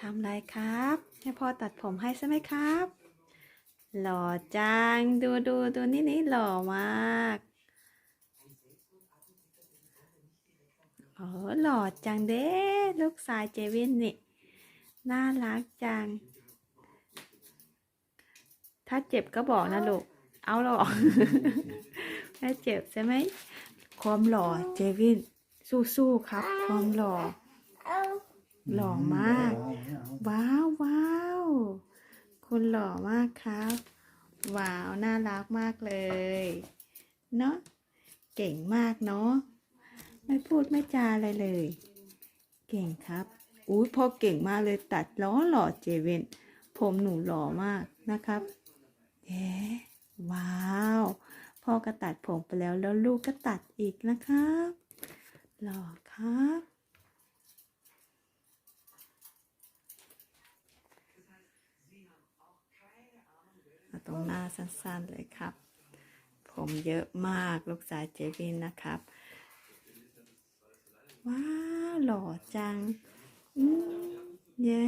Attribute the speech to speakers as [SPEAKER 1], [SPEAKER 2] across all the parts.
[SPEAKER 1] ทำไรครับให้พ่อตัดผมให้ใช่ไหมครับ หล่อจัง ดูดูดูนี่นี่หล่อมากโอ้หล่อจังเด้ลูกชายเจวินนี่ น่ารักจัง ถ้าเจ็บก็บอกนะลูก เอาหรอกถ้าเจ็บใช่ไหมความหล่อเจวินสู้ๆครับ ความหล่อ หล่อมาก ว้าวว้าวคุณหล่อมากครับ ว้าว น่ารักมากเลย เนาะเก่งมากเนาะไม่พูดไม่จาอะไรเลย เก่งครับอุ้ยพ่อเก่งมากเลยตัดล้อหล่อเจเวนผมหนูหล่อมากนะครับเย้ว้าวพ่อก็ตัดผมไปแล้วแล้วลูกก็ตัดอีกนะครับหล่อครับ เอา ตรงหน้าสั้นๆเลยครับ ผมเยอะมากลูกสาวเจวินนะครับ ว้าวหล่อจัง อืมเย้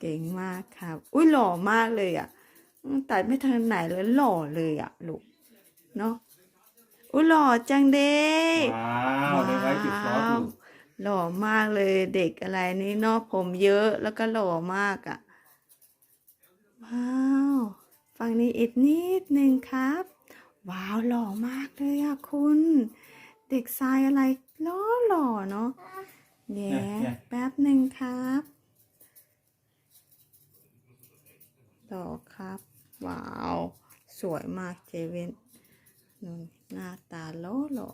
[SPEAKER 1] เก่งมากครับ อุ้ยหล่อมากเลยอะอืมตัดไม่ทันไหนเลยหล่อเลยอะลูก เนาะอุ้ยหล่อจังเด้
[SPEAKER 2] Wauw, daar ruik je flauw toe.
[SPEAKER 1] หล่อมากเลยเด็กอะไรนี่เนอกผมเยอะแล้วก็หล่อมากอะ่ะว้าว ฝั่งนี้อีกนิดหนึ่งครับ ว้าวหล่อมากเลยอะคุณ เด็กชายอะไรล่อหล่อเนาะเดี๋ยวแป๊บหนึ่งครับหล่อครับ ว้าว สวยมากเจเวนนู่นหน้าตาล่อหล่อ